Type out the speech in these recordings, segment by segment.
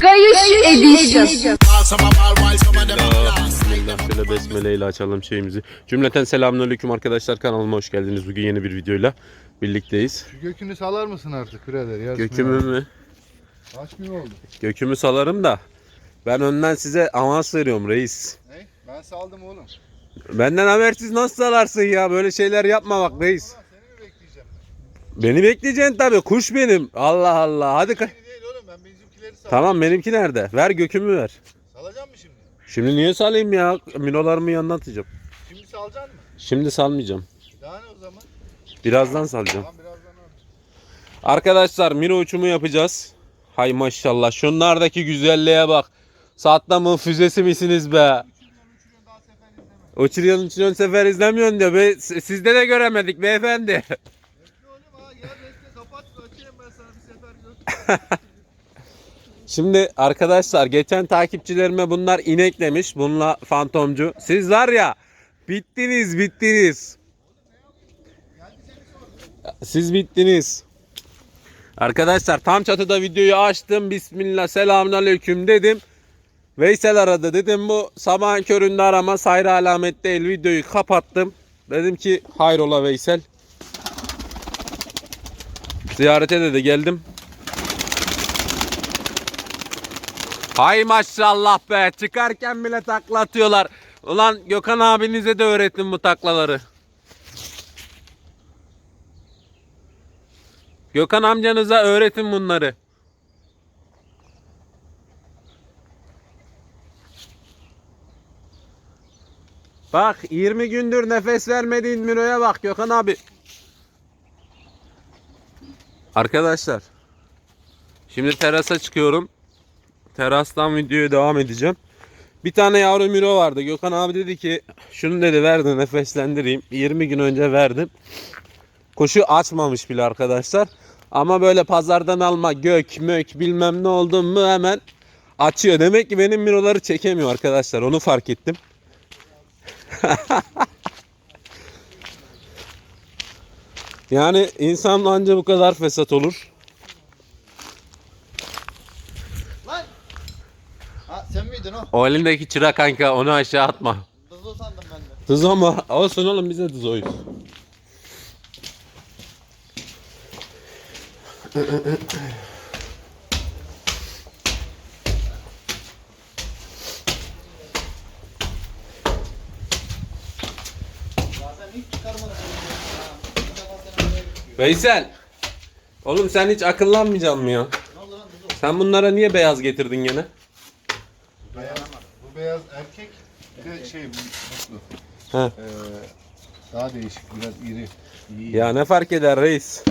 Kayış Edition. Bismillah şöyle besmele ile açalım şeyimizi. Cümleten selamünaleyküm arkadaşlar kanalıma hoş geldiniz. Bugün yeni bir videoyla birlikteyiz. Şu gökünü salar mısın artık birader? Yarışmıyor. Gökümü mü? Kaç gün oldu? Gökümü salarım da ben önden size avans veriyorum reis. Ne? Ben saldım oğlum. Benden habersiz nasıl salarsın ya? Böyle şeyler yapma bak reis. Ulan seni mi bekleyeceğim? Beni bekleyeceksin tabii. Kuş benim. Allah Allah. Hadi. ka- Seni değil oğlum ben bizimkileri saldım. Tamam benimki nerede? Ver gökümü ver. Salacağım mı şimdi? Şimdi niye salayım ya? Minolarımı yanına atacağım. Şimdi salacaksın mı? Şimdi salmayacağım. Daha ne o zaman? Birazdan salacağım. Tamam birazdan al. Arkadaşlar mino uçumu yapacağız. Hay maşallah. Şunlardaki güzelliğe bak. Saatlamın füzesi misiniz be? Uçuruyorsun uçuruyorsun sefer izlemiyorsun diyor. Be, sizde de göremedik beyefendi. Bekle oğlum ha gel bekle kapat açayım ben sana bir sefer. Şimdi arkadaşlar geçen takipçilerime bunlar inek demiş. Bununla fantomcu. Siz var ya bittiniz bittiniz. Siz bittiniz. Arkadaşlar tam çatıda videoyu açtım. Bismillah selamünaleyküm dedim. Veysel aradı dedim bu sabahın köründe arama sayra alamet değil videoyu kapattım. Dedim ki hayrola Veysel. Ziyarete de, de geldim. Hay maşallah be çıkarken bile takla atıyorlar. Ulan Gökhan abinize de öğretin bu taklaları. Gökhan amcanıza öğretin bunları. Bak 20 gündür nefes vermediğin Miro'ya bak Gökhan abi. Arkadaşlar. Şimdi terasa çıkıyorum. Terastan videoya devam edeceğim. Bir tane yavru miro vardı. Gökhan abi dedi ki şunu dedi verdi nefeslendireyim. 20 gün önce verdim. Kuşu açmamış bile arkadaşlar. Ama böyle pazardan alma gök mök bilmem ne oldum mu hemen açıyor. Demek ki benim miroları çekemiyor arkadaşlar. Onu fark ettim. yani insan anca bu kadar fesat olur. Lan! Ha sen miydin o? O elindeki çıra kanka onu aşağı atma. Hızlı sandım ben de. Tuz ama olsun oğlum bize tuz oyuz. Zaten hiç çıkarmadım. Ha, bir defa sen oraya gidiyor. Veysel. Oğlum sen hiç akıllanmayacaksın mı ya? Ne oldu lan Dudu? Sen bunlara niye beyaz getirdin gene? Beyaz, bu beyaz erkek bir de şey bu mutlu. He. Ee, daha değişik biraz iri. İyi. Ya ne fark eder reis?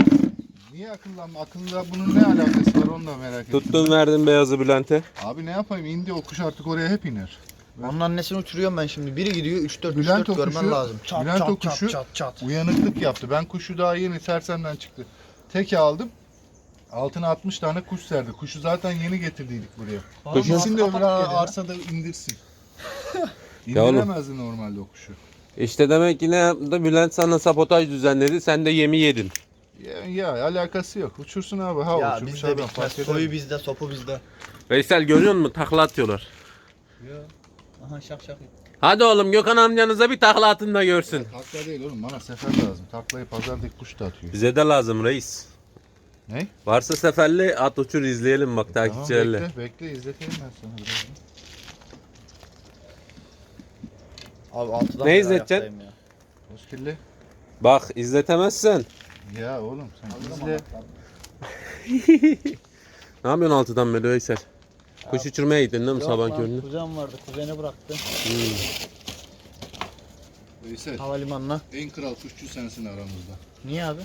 Niye akıllanma? Akılla bunun ne alakası var onu da merak ettim. Tuttun verdin beyazı Bülent'e. Abi ne yapayım indi o kuş artık oraya hep iner. Onun annesini uçuruyorum ben şimdi. Biri gidiyor 3 4 3 Bülent 4 o görmen kuşu- lazım. Çat Bülent o çat çat kuşu- çat çat. Uyanıklık yaptı. Ben kuşu daha yeni sersemden çıktı. Tek aldım. Altına 60 tane kuş serdi. Kuşu zaten yeni getirdiydik buraya. Kuşun- da öbür arsada indirsin. Ya oğlum. İndiremezdi normalde o kuşu. İşte demek ki ne yaptı? Bülent sana sabotaj düzenledi. Sen de yemi yedin. Ya, ya alakası yok. Uçursun abi. Ha Ya uçurmuş bizde adam bitmez. fark eder. Soyu bizde, sopu bizde. Veysel görüyor musun? Takla atıyorlar. Aha şak şak. Hadi oğlum Gökhan amcanıza bir takla atın da görsün. Takla değil oğlum bana sefer lazım. Taklayı pazardaki kuş da atıyor. Bize de lazım reis. Ne? Varsa seferli at uçur izleyelim bak Tamam takipçilerle. bekle, bekle izleteyim ben sana birazdan. Abi altıdan Ne beri izleteceksin? ayaktayım ya. Hoşkilli. Bak izletemezsen. Ya oğlum sen izle. Ne yapıyorsun altıdan beri Veysel? Kuş uçurmaya gittin değil mi sabah köründe? Kuzen vardı. Kuzeni bıraktı. Veysel Havalimanına. en kral kuşçu sensin aramızda. Niye abi?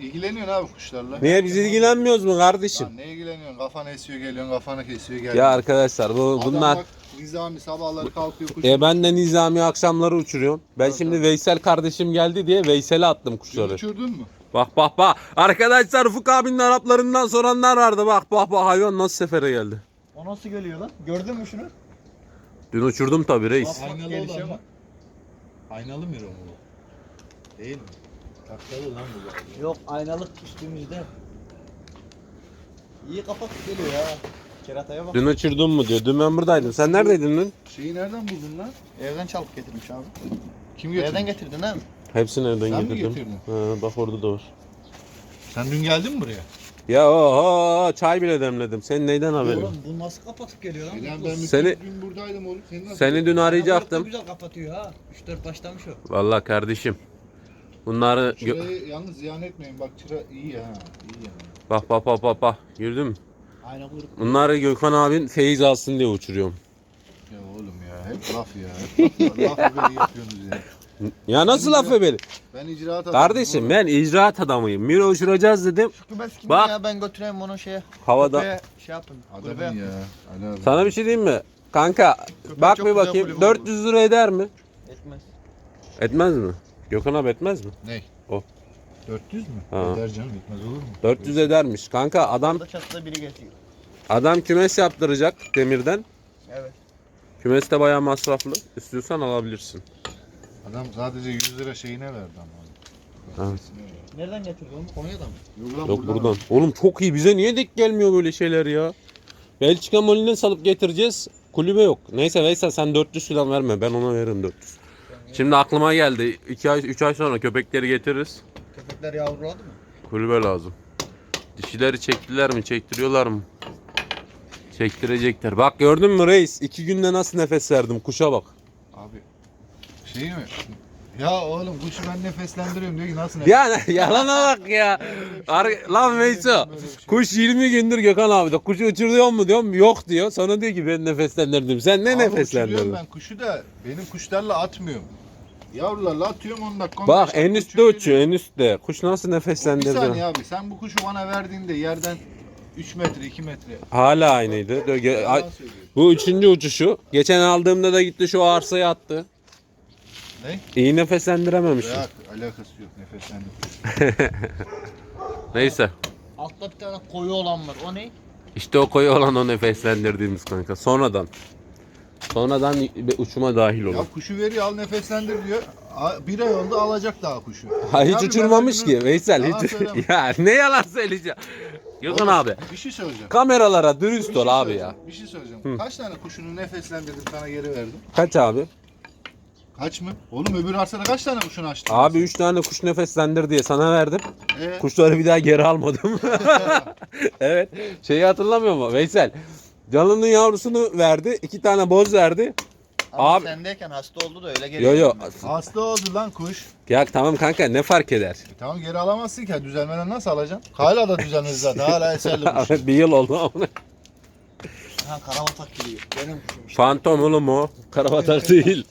İlgileniyorsun abi kuşlarla. Niye biz ilgilenmiyoruz mu kardeşim? Lan ne ilgileniyorsun? Kafana esiyor geliyorsun, kafana kesiyor geliyorsun. Ya arkadaşlar bu Adam bunlar bak nizami sabahları kalkıyor kuş. e ben de Nizami akşamları uçuruyorum. Ben Evet, şimdi evet. Veysel kardeşim geldi diye Veysel'e attım kuşları. Uçurdun mu? Bak bak bak. Arkadaşlar Ufuk abinin Araplarından soranlar vardı. Bak bak bak hayvan nasıl sefere geldi. O nasıl geliyor lan? Gördün mü şunu? Dün uçurdum tabi reis. Bak, Aynalı olan mı? Aynalı mı bu? Değil mi? Taklalı lan bu. Yok aynalık üstümüzde. İyi kapatıp geliyor ya. Kerataya bak. Dün uçurdun mu diyor. Dün ben buradaydım. Sen neredeydin dün? Şeyi nereden buldun lan? Evden çalıp getirmiş abi. Kim getirdi? Evden getirdin mi? Hepsini evden Sen mi getirdim. getirdin? Ha, bak orada da var. Sen dün geldin mi buraya? Ya oho çay bile demledim. Senin neyden haberin? Oğlum bu nasıl kapatıp geliyor lan? Ulan ben bütün Seni- gün buradaydım oğlum. Seni nasıl Seni dün arayacaktım. güzel kapatıyor ha. 3-4 başlamış o. Vallahi kardeşim. Bunları gö- Şurayı yalnız ziyan etmeyin. Bak çıra iyi ha. İyi yani. bak bak bak bak bak. Gördün mü? Aynen kuyruk. Bunları Gökhan abin feyiz alsın diye uçuruyorum. Ya oğlum ya hep laf ya. Hep laf, laf böyle yapıyorsunuz ya. Ya nasıl laf ebeli? Ben icraat adamım Kardeşim oğlum. ben icraat adamıyım. Miro uçuracağız dedim. Şu kümes kimin Bak. ya ben götüreyim onu şeye. Havada. Köpeğe şey yapın. kulübe Adamın yapın. ya. Ali abi. Sana bir şey diyeyim mi? Kanka Köpek bak çok bir güzel bakayım. kulübe 400 lira eder mi? Etmez. Etmez mi? Gökhan abi etmez mi? Ney? O. 400 mü? Ha. Eder canım etmez olur mu? 400 edermiş. Kanka adam Burada çatıda biri getiriyor. Adam kümes yaptıracak demirden. Evet. Kümes de bayağı masraflı. İstiyorsan alabilirsin. Adam sadece 100 lira şeyine verdi ama. Evet. Nereden getirdi onu? Konya'dan mı? Yok, lan Yok buradan. Oğlum çok iyi. Bize niye denk gelmiyor böyle şeyler ya? Belçika Moli'nden salıp getireceğiz. Kulübe yok. Neyse Veysel sen 400 falan verme. Ben ona veririm 400. Şimdi aklıma geldi. 2 ay 3 ay sonra köpekleri getiririz. Köpekler yavruladı mı? Kulübe lazım. Dişileri çektiler mi? Çektiriyorlar mı? Çektirecekler. Bak gördün mü reis? 2 günde nasıl nefes verdim. Kuşa bak. Abi şey mi? Ya oğlum kuşu ben nefeslendiriyorum diyor ki nasıl nefes? Yani yalana bak ya. Ar- Lan Veyso. Kuş 20 gündür Gökhan abi de kuşu uçuruyor mu diyorum yok diyor. Sonra diyor ki ben nefeslendirdim. Sen ne Abi uçuruyorum nefeslendirdin? ben kuşu da benim kuşlarla atmıyorum. Yavrularla atıyorum 10 dakika. 15 Bak dakika en üstte uçuyor en üstte. Kuş nasıl Bir nefeslendirdi? saniye abi sen bu kuşu bana verdiğinde yerden 3 metre 2 metre. Hala aynıydı. Dö- ge-. Bu üçüncü uçuşu. Geçen aldığımda da gitti şu arsaya attı. Ne? İyi nefeslendirememişim. Bırak alakası yok nefeslendim. Neyse. Altta bir tane koyu olan var. O ne? İşte o koyu olan o nefeslendirdiğimiz kanka. Sonradan. Sonradan bir uçuma dahil olur. ya kuşu veriyor al nefeslendir diyor. A- Bir ay oldu alacak daha kuşu. Ha hiç uçurmamış ki Veysel Yalan hiç. söyleme. ya ne yalan söyleyeceğim. Gökhan Oğlum, abi Bir şey söyleyeceğim. kameralara dürüst Bir şey ol abi söyleyeceğim, ya. Bir şey söyleyeceğim. Hı. Kaç tane kuşunu nefeslendirdim sana geri verdim? Kaç abi? Kaç mı? Oğlum öbür arsada kaç tane kuşunu açtın? Abi 3 tane kuş nefeslendir diye sana verdim. Ee, Kuşları bir daha geri almadım. evet. Şeyi hatırlamıyor mu Veysel? Canlı'nın yavrusunu verdi. iki tane boz verdi. Ama Abi- sendeyken hasta oldu da öyle geliyor. Yo yo. hasta oldu lan kuş. Ya tamam kanka ne fark eder? E tamam geri alamazsın ki. Düzelmeden nasıl alacaksın? Hala da düzelmedi zaten. Hala eserli kuş. bir yıl oldu ama. Ha karavatak geliyor. Benim kuşum işte. Fantom oğlum o. Karabatak değil.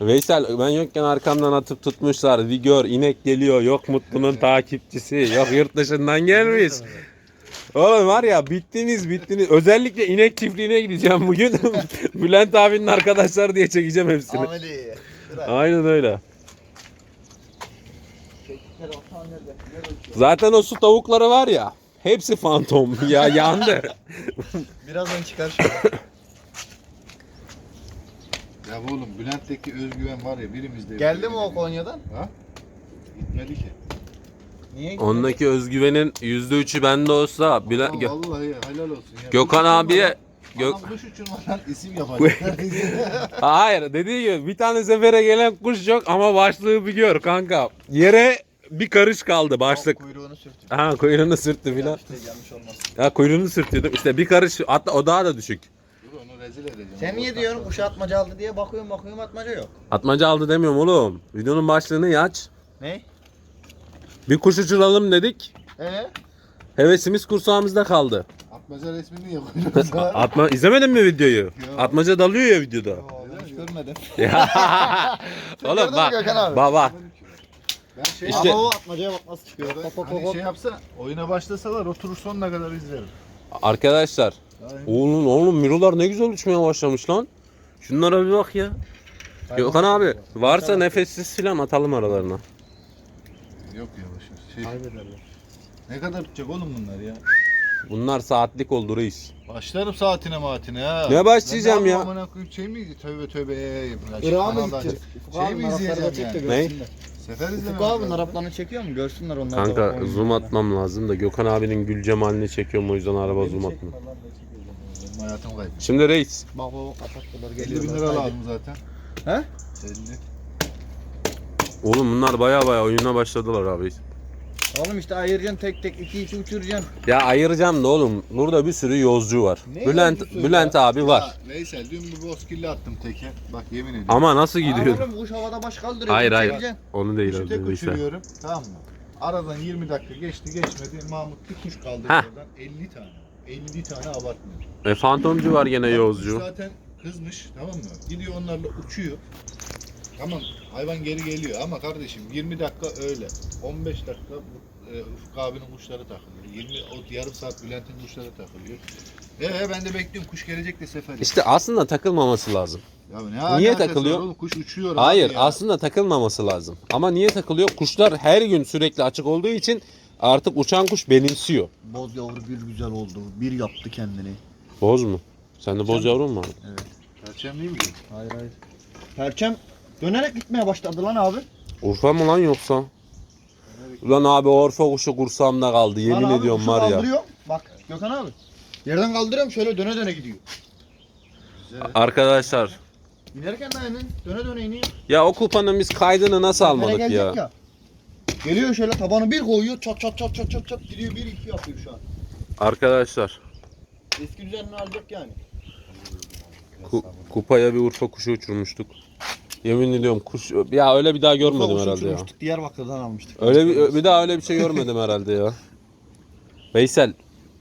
Veysel ben yokken arkamdan atıp tutmuşlar. Vigor inek geliyor. Yok Mutlu'nun takipçisi. Yok yurt dışından gelmiş. Oğlum var ya bittiniz bittiniz. Özellikle inek çiftliğine gideceğim bugün. Bülent abinin arkadaşları diye çekeceğim hepsini. Ameli. Aynen öyle. Zaten o su tavukları var ya. Hepsi fantom. ya yandı. Birazdan çıkar şu. Ya oğlum Bülent'teki özgüven var ya birimizde. Geldi mi o Konya'dan? Ha? Gitmedi ki. Niye? Ondaki özgüvenin %3'ü bende olsa bile Ama vallahi helal olsun ya. Gökhan abiye uçurmadan- Gök Adam kuş uçurmadan isim yapacak. Hayır dediği gibi bir tane sefere gelen kuş yok ama başlığı biliyor kanka. Yere bir karış kaldı başlık. Kuyruğunu sürtün. Ha kuyruğunu sürttü filan. İşte gelmiş olmaz. Ya kuyruğunu sürttüydüm. İşte bir karış hatta o daha da düşük. Dur onu rezil edeceğim. Sen niye diyorsun kuş atmaca aldı diye bakıyorum bakıyorum atmaca yok. Atmaca aldı demiyorum oğlum. Videonun başlığını aç. Ne? Bir kuş uçuralım dedik. Ee? Hevesimiz kursağımızda kaldı. Atmaca resmini niye koyuyoruz? Atma izlemedin mi videoyu? Atmaca dalıyor ya videoda. Hiç görmedim. Oğlum bak. Bak bak. Ben şey İşte- Ama o atmacaya bak nasıl çıkıyor. Hop hop hop hani şey yapsa oyuna başlasalar oturur sonuna kadar izlerim. Arkadaşlar. Oğlum oğlum mirolar ne güzel uçmaya başlamış lan. Şunlara bir bak ya. Gökhan abi varsa nefessiz filan atalım aralarına. Yok ya. Şey, Kaybederler. ne kadar tutacak oğlum bunlar ya? Bunlar saatlik oldu reis. Başlarım saatine maatine ha. Ne başlayacağım Ben ya? Amına koyayım şey mi? Tövbe tövbe. Ya, Irak'a mı gideceğiz? Ufuk Şey mi izleyeceğim çek de yani? Ne? görsünler. Sefer izlemek Ufuk abi lazım. naraplarını çekiyor mu? Görsünler onlar. da Kanka oyun zoom yüzünden. atmam lazım da Gökhan abinin gül cemalini çekiyorum o yüzden araba zoom atmıyor. Benim hayatım kayıp. Şimdi reis. Bak bak kapattılar 50 geliyorlar. bin lira lazım zaten. He? 50. Oğlum bunlar baya baya oyuna başladılar abi. Oğlum işte ayıracaksın tek tek iki iki uçuracaksın. Ya ayıracağım da oğlum burada bir sürü yolcu var. Ne Bülent yolcusu Bülent ya? abi var. Ya Veysel dün bir bozkilli attım teke. Bak yemin ediyorum. Ama nasıl gidiyor? Oğlum kuş havada baş kaldırıyor. Hayır hayır. çekeceksin. Onu değil Kuşu tek abi. Veysel. uçuruyorum. Tamam mı? Aradan 20 dakika geçti geçmedi. Mahmut bir kuş kaldırdı Heh. oradan. 50 tane. 50 tane abartmıyor. E fantomcu var gene Kuş yolcu. Zaten kızmış tamam mı? Gidiyor onlarla uçuyor. Tamam hayvan geri geliyor ama kardeşim 20 dakika öyle. 15 dakika bu, e, Ufuk abinin kuşları takılıyor. 20 o yarım saat Bülent'in kuşları takılıyor. Ee ben de bekliyorum kuş gelecek de sefer. İşte aslında takılmaması lazım. Ya ne Niye takılıyor? var oğlum? Kuş uçuyor Hayır abi ya. aslında takılmaması lazım. Ama niye takılıyor? Kuşlar her gün sürekli açık olduğu için artık uçan kuş benimsiyor. Boz yavru bir güzel oldu. Bir yaptı kendini. Boz mu? Sende boz yavrum mu? var? Perçem değil mi? Hayır hayır. Perçem dönerek gitmeye başladı lan abi. Urfa mı lan yoksa? Ulan abi orfa kuşu kursağımda kaldı. Yemin Lan abi, ediyorum kuşu var ya. Kaldırıyor. Bak Gökhan abi. Yerden kaldırıyorum şöyle döne döne gidiyor. Arkadaşlar İnerken de döne döne iniyor. ya o kupanın biz kaydını nasıl Nereye almadık gelecek ya? Geliyor şöyle tabanı bir koyuyor çat çat çat çat çat çat gidiyor bir iki yapıyor şu an. Arkadaşlar Eski düzenini alacak yani. ku- kupaya bir urfa kuşu uçurmuştuk. Yemin ediyorum kuş ya öyle bir daha görmedim herhalde ya. uçurmuştuk, Diyarbakır'dan almıştık. Öyle bir, bir daha öyle bir şey görmedim herhalde ya. Veysel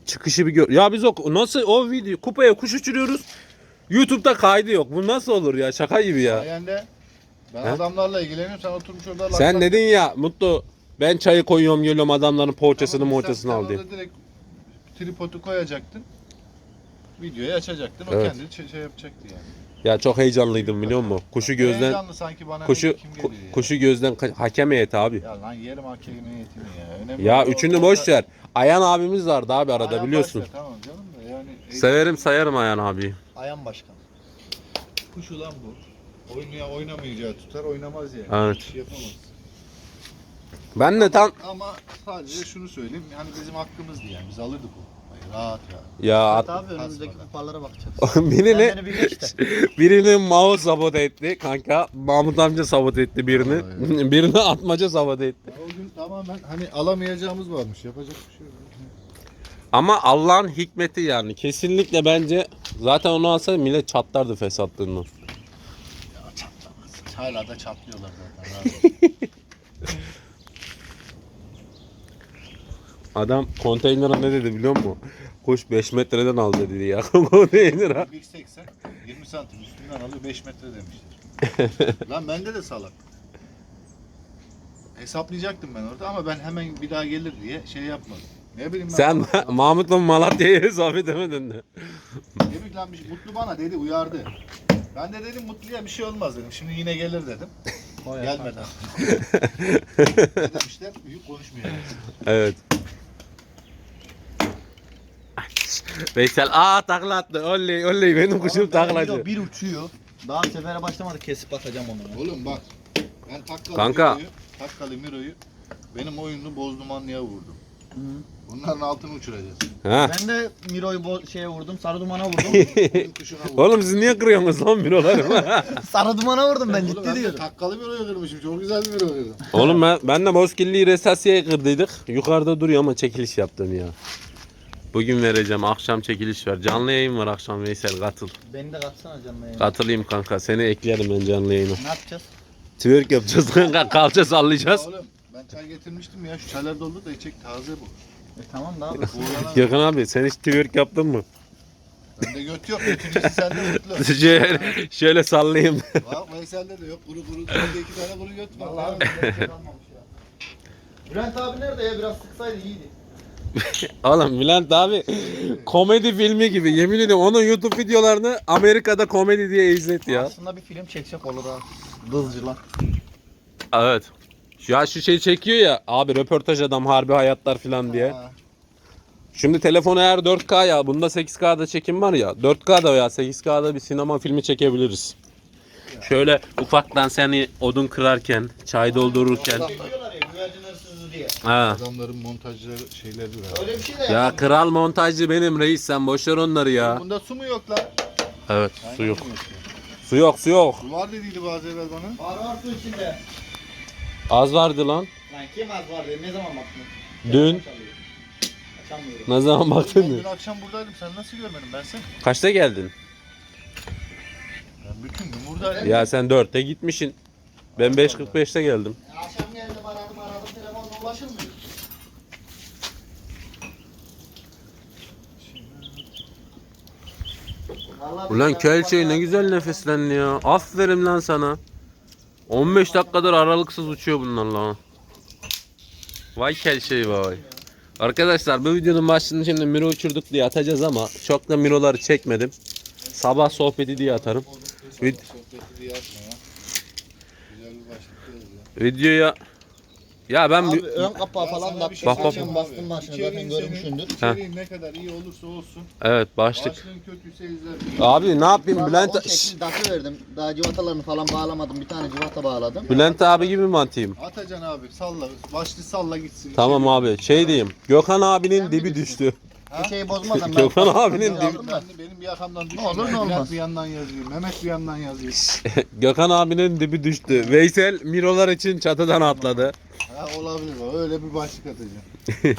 çıkışı bir gör. Ya biz o nasıl o video kupaya kuş uçuruyoruz. YouTube'da kaydı yok. Bu nasıl olur ya? Şaka gibi ya. Sayende ben He? adamlarla ilgileniyorum sen oturmuş orada Sen dedin ya Mutlu ben çayı koyuyorum geliyorum adamların poğaçasını sen- al diye. direkt tripodu koyacaktın. Videoyu açacaktın. O Evet. kendi şey, şey yapacaktı yani. Ya çok heyecanlıydım biliyor musun? Kuşu gözden Heyecanlı sanki bana kuşu kim ku- geliyor ya. kuşu gözden ka- hakem heyeti abi. Ya lan yerim hakemi niyetini ya. Önemli Ya olan üçünü boş ver. Ayan abimiz vardı abi arada Ayağın biliyorsun. başka, Tamam canım da yani. Severim sayarım Ayan abi. Ayan başkan. Kuş ulan bu. Oynaya oynamayacağı tutar oynamaz yani. Evet. Bir şey yapamaz. Ben de tam Ama sadece şunu söyleyeyim. Yani bizim hakkımızdı yani. Biz alırdık o. Rahat rahat. ya Hatta at- abi önümüzdeki kupalara bakacağız. birini geç de. birini Mao sabote etti kanka. Mahmut amca sabote etti birini. Birini atmaca sabote etti. Ya o gün tamamen hani alamayacağımız varmış. Yapacak bir şey yok. Ama Allah'ın hikmeti yani. Kesinlikle bence zaten onu alsa millet çatlardı fesatlığından. Ya çatlamaz. Hala da çatlıyorlar zaten. rahat ol. Adam konteynere ne dedi biliyor musun? Kuş 5 metreden al dedi ya. Konteynere. 1.80 20 santim üstünden alıyor 5 metre demişler. Lan bende de salak. Hesaplayacaktım ben orada ama ben hemen bir daha gelir diye şey yapmadım. Ne bileyim ben. Sen Mahmut'la Malatya'yı hesap edemedin de. Demek lan bir şey- Mutlu bana dedi uyardı. Ben de dedim Mutlu'ya bir şey olmaz dedim. Şimdi yine gelir dedim. Gelmedi. ne demişler? Büyük konuşmuyor. Evet. Veysel aa takla attı. Oley oley benim kuşum taklacı. Bir uçuyor. Daha sefere başlamadı kesip atacağım onu. Oğlum bak. Ben takkalı Kanka. Miro'yu, takkalı Miro'yu benim oyunlu bozdumanlıya vurdum. Bunların altını uçuracağız. Ha. Ben de Miro'yu bo- şeye vurdum, sarı dumana vurdum. Kuşuna vurdum. Oğlum siz niye kırıyorsunuz lan büroları? sarı dumana vurdum ben Oğlum ciddi ben de diyorum. Takkalı Miro'yu kırmışım. Çok güzel bir Miro kırdım. Oğlum ben, ben de Bozkirli'yi Resasiye'ye kırdıydık. Yukarıda duruyor ama çekiliş yaptım ya. Bugün vereceğim. Akşam çekiliş var. Canlı yayın var akşam Veysel katıl. Beni de katsana canına yayına. Katılayım kanka. Seni eklerim ben canlı yayına. Ne yapacağız? Twerk yapacağız kanka. Kalça sallayacağız. Oğlum ben çay getirmiştim ya. Şu çaylar doldu da içecek taze bu. E tamam da abi. Oğlana Gökhan abi sen hiç twerk yaptın mı? Bende göt yok. Götün içi sende mutlu. şöyle, şöyle sallayayım. Bak Veysel'de de yok. Kuru kuru. Bende iki tane kuru göt var. Vallahi abi. Bülent abi nerede ya? Biraz sıksaydı iyiydi. Oğlum Bülent abi komedi filmi gibi. Yemin ediyorum onun YouTube videolarını Amerika'da komedi diye izlet ya. Aslında bir film çeksek olur ha. Dızcılar. Şimdi telefon eğer 4K ya bunda 8K'da çekim var ya 4K'da veya 8K'da bir sinema filmi çekebiliriz. Şöyle ufaktan seni odun kırarken, çay doldururken. Diye. Ha. Adamların montajları şeyleri var. Öyle bir şey de Ya yapmadım. kral montajcı benim reis sen boşver onları ya. Bunda su mu yok lan? Evet su yok. Su yok su yok. Su var dediydi bazı evvel bana. Var var su içinde. Az vardı lan. Lan kim az var diye ne zaman baktın? Dün. Açamıyorum. Ne zaman baktın? dün akşam buradaydım. Sen nasıl görmedin ben sen? Kaçta geldin? Ben bütün gün buradaydım. Ya sen 4'te gitmişsin. Ben 5.45'te geldim. Akşam geldim Ulan billahi kel şey ne güzel nefeslendi ya. Aferin lan sana. 15 dakikadır aralıksız uçuyor bunlar lan. Vay kel şey vay. Arkadaşlar bu videonun başlığını şimdi Miro uçurduk diye atacağız ama çok da Miro'ları çekmedim. Sabah sohbeti diye atarım. Vid- Sohbeti diye atma ya. Güzel bir başlık ya. videoya ya ben Abi bir- ön kapağı falan şey Bak, bak, söyleyeyim bastım abi. başına İçeriğin zaten senin- görmüşsündür. İçeriğin ne kadar iyi olursa olsun. evet başlık. Başlığın kötüyse izler. Abi ne yapayım Bülent o şekil datı verdim. Daha civatalarını falan bağlamadım. Bir tane civata bağladım. Bülent abi gibi mi atayım? Atacaksın abi salla. Başlı salla gitsin. Tamam abi şey diyeyim. Gökhan abinin dibi düştü. Bir şeyi bozmadan ben... Gökhan abinin dibi aldım da. benim bir yakamdan düşüyor. olur, ne Bülent olmaz. bir yandan yazıyor. Mehmet bir yandan yazıyor. Gökhan abinin dibi düştü. Veysel Mirolar için çatıdan atladı. Ha, olabilir o. Öyle bir başlık atacağım.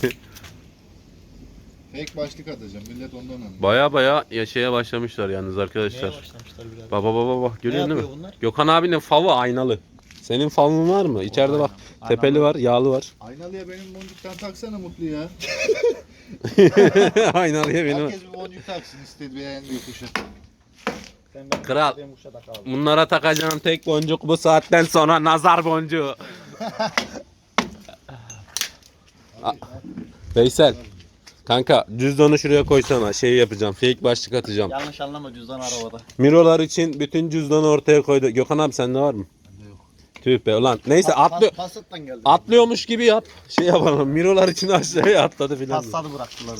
Fake başlık atacağım. Millet ondan anlıyor. Baya baya yaşaya başlamışlar yalnız arkadaşlar. Baba baba bak görüyorsun değil mi? bunlar? Gökhan abinin favı aynalı. Senin favın var mı? İçeride bak. Tepeli var, yağlı var. Aynalıya benim boncuktan taksana mutlu ya. Aynalıya benim. Herkes bir boncuk taksın istedi beğendiği kuşa. Kral. Bunlara takacağım tek boncuk bu saatten sonra nazar boncuğu. A- Veysel. Kanka cüzdanı şuraya koysana. Şey yapacağım. Fake başlık atacağım. Yanlış anlama cüzdan arabada. Mirolar için bütün cüzdanı ortaya koydu. Gökhan abi sende var mı? Tüh be ulan. Neyse atlı Passat'tan geldi. atlıyormuş gibi yap. Şey yapalım. Mirolar için aşağıya atladı filan. Passat'ı bıraktılar.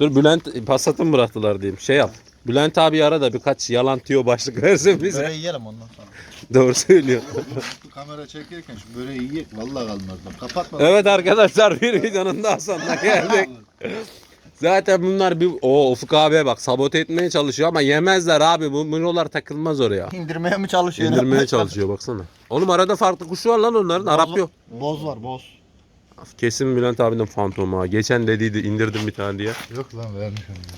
Dur Bülent Passat'ı mı bıraktılar diyeyim. Şey yap. Bülent abi ara da birkaç yalan tüyo başlık versin bize. Böyle yiyelim ondan sonra. Doğru söylüyor. Kamera çekerken şu böreği yiyek vallahi kalmaz bak. Kapatma. evet arkadaşlar bir videonun daha sonuna geldik. Zaten bunlar bir o Ufuk abiye bak sabote etmeye çalışıyor ama yemezler abi. Bu mirolar takılmaz oraya. İndirmeye mi çalışıyor? İndirmeye çalışıyor baksana. Oğlum arada farklı kuşu var lan onların. Arap yok. Boz var boz. Kesin Bülent abinin fantomu ha. Geçen dediydi indirdim bir tane diye. Yok lan vermiş onu.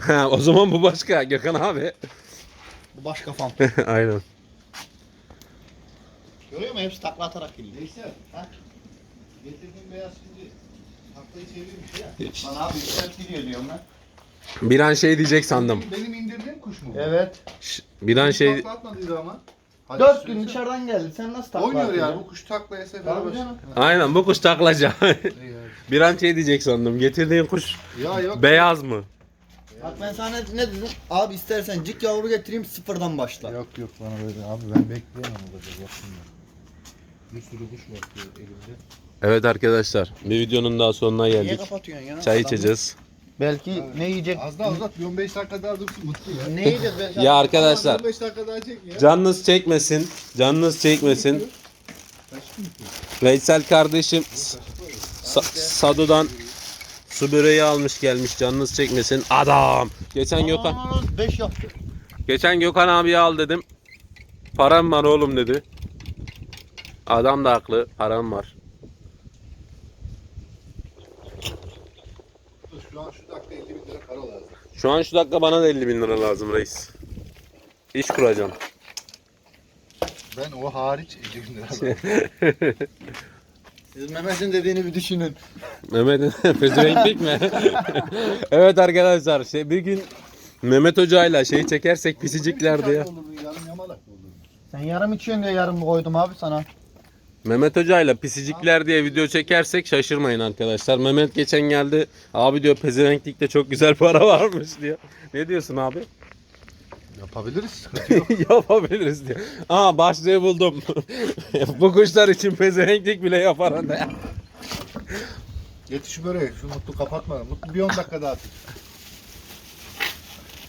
Ha, o zaman bu başka Gökhan abi. Bu başka fan. Aynen. Görüyor musun? Hepsi takla atarak geliyor. Neyse. Ha? Getirdiğim beyaz şimdi. Taklayı çevirmiş ya. Lan abi yükselt gidiyor diyorum ben. Bir an şey diyecek sandım. Benim indirdiğim kuş mu bu? Evet. Bir an şey Takla atmadıydı ama. Hadi Dört söylesene. gün dışarıdan geldi. Sen nasıl takla Oynuyor atıyorsun? yani bu kuş Tabii başlıyor. canım. Aynen bu kuş taklaca. Bir an şey diyecek sandım. Getirdiğin kuş Ya yok. beyaz mı? Bak ben sana ne dedim? Abi istersen cik yavru getireyim sıfırdan başla. Yok yok bana böyle abi ben bekleyemem burada yapsın Bir sürü kuş var diyor elimde. Evet arkadaşlar bir videonun daha sonuna Niye geldik. kapatıyorsun ya? Çay Adam- içeceğiz. Belki ne yiyecek? Az daha uzat bir 15 dakika daha dursun mutlu ya. Ne yiyeceğiz belki? Ya arkadaşlar 15 dakika daha çek ya. canınız çekmesin. Canınız çekmesin. Veysel kardeşim Sa- Sadu'dan su böreği almış gelmiş canınız çekmesin. Adam. Geçen Gökhan 5 yaptı. Geçen Gökhan abi al dedim. Param var oğlum dedi. Adam da haklı. Param var. Şu an şu dakika 50 bin lira para lazım. Şu an şu dakika bana da 50 bin lira lazım reis. İş kuracağım. Ben o hariç 50 bin lira lazım. Siz Mehmet'in dediğini bir düşünün. Mehmet'in pezevenklik mi? evet arkadaşlar şey bir gün Mehmet Hoca'yla şey çekersek pisicikler diye. Sen yarım içiyorsun diye yarım koydum abi sana. Mehmet Hoca'yla pisicikler diye video çekersek şaşırmayın arkadaşlar. Mehmet geçen geldi. Abi diyor pezevenklikte çok güzel para varmış diyor. Ne diyorsun abi? Yapabiliriz. Yapabiliriz diyor. Aa başlığı buldum. Bu kuşlar için pezevenklik bile yapar anne. Getir şu böreği. Şu Mutlu kapatma. Mutlu bir 10 dakika daha.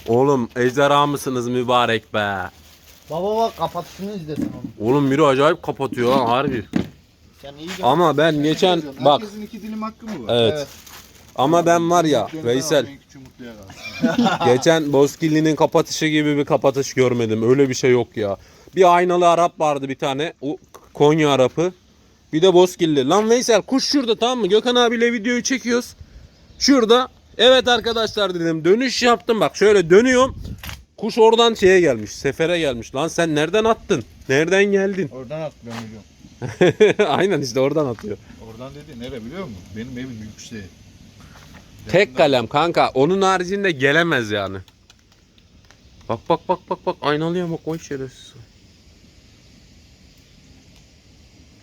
Oğlum ejderha mısınız mübarek be? Baba bak kapatışını izlesin onu. Oğlum Miro acayip kapatıyor lan harbi. Sen iyi gör. Ama ben geçen bak Herkesin iki dilim hakkı mı var? evet. Ama ben var ya Gönder Veysel abi, en küçüğü Mutlu'ya kalsın. geçen Bozkirli'nin kapatışı gibi bir kapatış görmedim. Öyle bir şey yok ya. Bir aynalı Arap vardı bir tane. O Konya Arap'ı. Bir de Bozkirli. Lan Veysel kuş şurada tamam mı? Gökhan abiyle videoyu çekiyoruz. Şurada. Evet arkadaşlar dedim. Dönüş yaptım bak. Şöyle dönüyorum. Kuş oradan şeye gelmiş. Sefere gelmiş. Lan sen nereden attın? Nereden geldin? Oradan atlıyorum hocam. Aynen işte oradan atıyor. Oradan dedi nere biliyor musun? Benim evim yükseği. Tek kalem kanka. Onun haricinde gelemez yani. Bak bak bak bak bak aynalıya bak oy şerefsiz.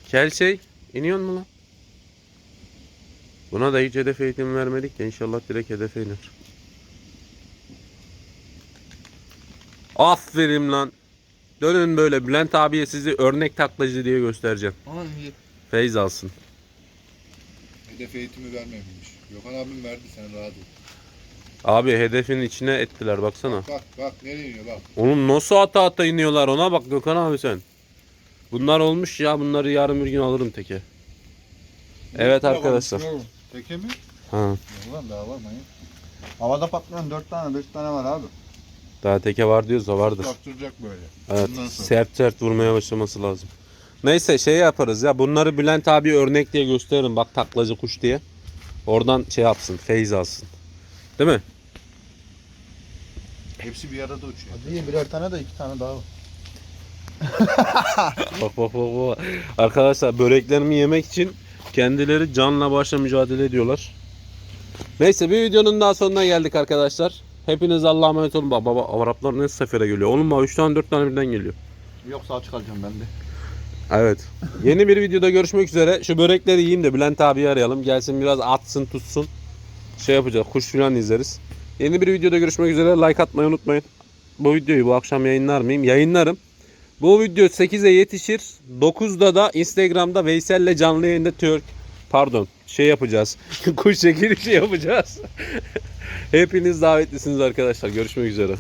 Kel şey iniyor mu lan? Buna da hiç hedef eğitimi vermedik de inşallah direkt hedefe iner. Aferin lan. Dönün böyle Bülent abiye sizi örnek taklacı diye göstereceğim. Aman iyi. Feyz alsın. Hedef eğitimi vermemiş. Gökhan abim verdi sen rahat ol. Abi hedefin içine ettiler baksana. Bak bak nereye iniyor bak. Oğlum nasıl ata ata iniyorlar ona bak Gökhan abi sen. Bunlar olmuş ya bunları yarın bir gün alırım teke. Evet arkadaşlar. Teke mi? Ha, Ulan daha var manyak. Havada patlayan 4 tane 5 tane var abi. Daha teke var diyorsa vardır. Yaptıracak böyle. Evet Bundan sonra. sert sert vurmaya başlaması lazım. Neyse şey yaparız ya bunları Bülent abi örnek diye gösteririm bak taklacı kuş diye. Oradan şey yapsın feyz alsın. Değil mi? Hepsi bir arada uçuyor. Hadi birer tane de 2 tane daha var. Bak bak bak bak. Arkadaşlar böreklerimi yemek için kendileri canla başla mücadele ediyorlar. Neyse bir videonun daha sonuna geldik arkadaşlar. Hepiniz Allah'a emanet olun. Bak baba Araplar ne sefere geliyor. Oğlum bak 3 tane 4 tane birden geliyor. Yoksa aç kalacağım ben de. Evet. Yeni bir videoda görüşmek üzere. Şu börekleri yiyeyim de Bülent abiyi arayalım. Gelsin biraz atsın tutsun. Şey yapacağız. Kuş filan izleriz. Yeni bir videoda görüşmek üzere. Like atmayı unutmayın. Bu videoyu bu akşam yayınlar mıyım? Yayınlarım. Bu video 8'e yetişir. 9'da da Instagram'da Veysel'le canlı yayında Türk pardon şey yapacağız. Kuş çekilişi yapacağız. Hepiniz davetlisiniz arkadaşlar. Görüşmek üzere.